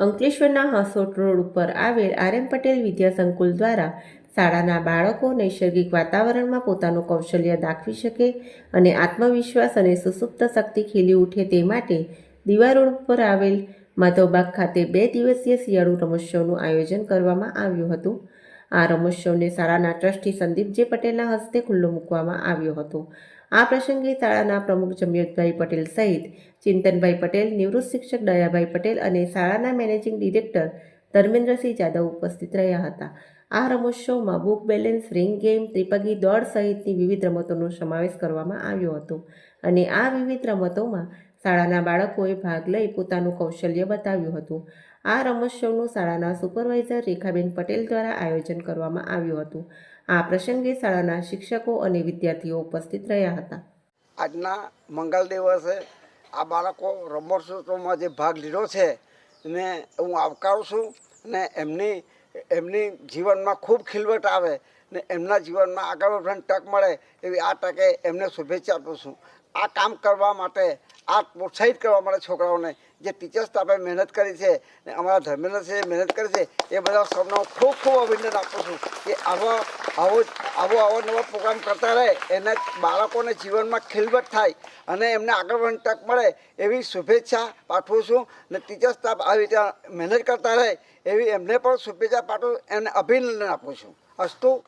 અંકલેશ્વરના હસોટ રોડ ઉપર આવેલ આર પટેલ વિદ્યા સંકુલ દ્વારા શાળાના બાળકો નૈસર્ગિક વાતાવરણમાં પોતાનું કૌશલ્ય દાખવી શકે અને આત્મવિશ્વાસ અને સુસુપ્ત શક્તિ ખીલી ઉઠે તે માટે દીવા રોડ ઉપર આવેલ માધવબાગ ખાતે બે દિવસીય શિયાળુ રમોત્સવનું આયોજન કરવામાં આવ્યું હતું. આ રમોત્સવને શાળાના ટ્રસ્ટી સંદીપજી પટેલના હસ્તે ખુલ્લો મૂકવામાં આવ્યો હતો. આ પ્રસંગે શાળાના પ્રમુખ જમિયતભાઈ પટેલ સહિત ચિંતનભાઈ પટેલ, નિવૃત્ત શિક્ષક દયાભાઈ પટેલ અને શાળાના મેનેજિંગ ડિરેક્ટર ધર્મેન્દ્રસિંહ જાદવ ઉપસ્થિત રહ્યા હતા. આ રમોત્સવમાં બુક બેલેન્સ, રિંગ ગેમ, ત્રિપગી દોડ સહિતની વિવિધ રમતોનો સમાવેશ કરવામાં આવ્યો હતો અને આ વિવિધ રમતોમાં શાળાના બાળકોએ ભાગ લઈ પોતાનું કૌશલ્ય બતાવ્યું હતું. આ રમોત્સવનું શાળાના સુપરવાઇઝર રેખાબેન પટેલ દ્વારા આયોજન કરવામાં આવ્યું હતું. આ પ્રસંગે શાળાના શિક્ષકો અને વિદ્યાર્થીઓ ઉપસ્થિત રહ્યા હતા. આજના મંગલ દિવસે આ બાળકો રમોત્સવમાં જે ભાગ લીધો છે ને હું આવકારું છું ને એમની એમની જીવનમાં ખૂબ ખીલવટ આવે ને એમના જીવનમાં આગળ તક મળે એવી આ તકે એમને શુભેચ્છા આપું છું. આ કામ કરવા માટે, આ પ્રોત્સાહિત કરવા માટે છોકરાઓને જે ટીચર સ્ટાફે મહેનત કરી છે ને અમારા ધર્મેન્દ્ર છે મહેનત કરી છે, એ બધા સૌનો ખૂબ ખૂબ અભિનંદન આપું છું કે આવા, આવો આવો નવો પ્રોગ્રામ કરતા રહે, એને બાળકોને જીવનમાં ખીલવટ થાય અને એમને આગળ તક મળે એવી શુભેચ્છા પાઠવું છું ને ટીચર સ્ટાફ આવી રીતે મહેનત કરતા રહે એવી એમને પણ શુભેચ્છા પાઠવું એને અભિનંદન આપું છું. અસ્તુ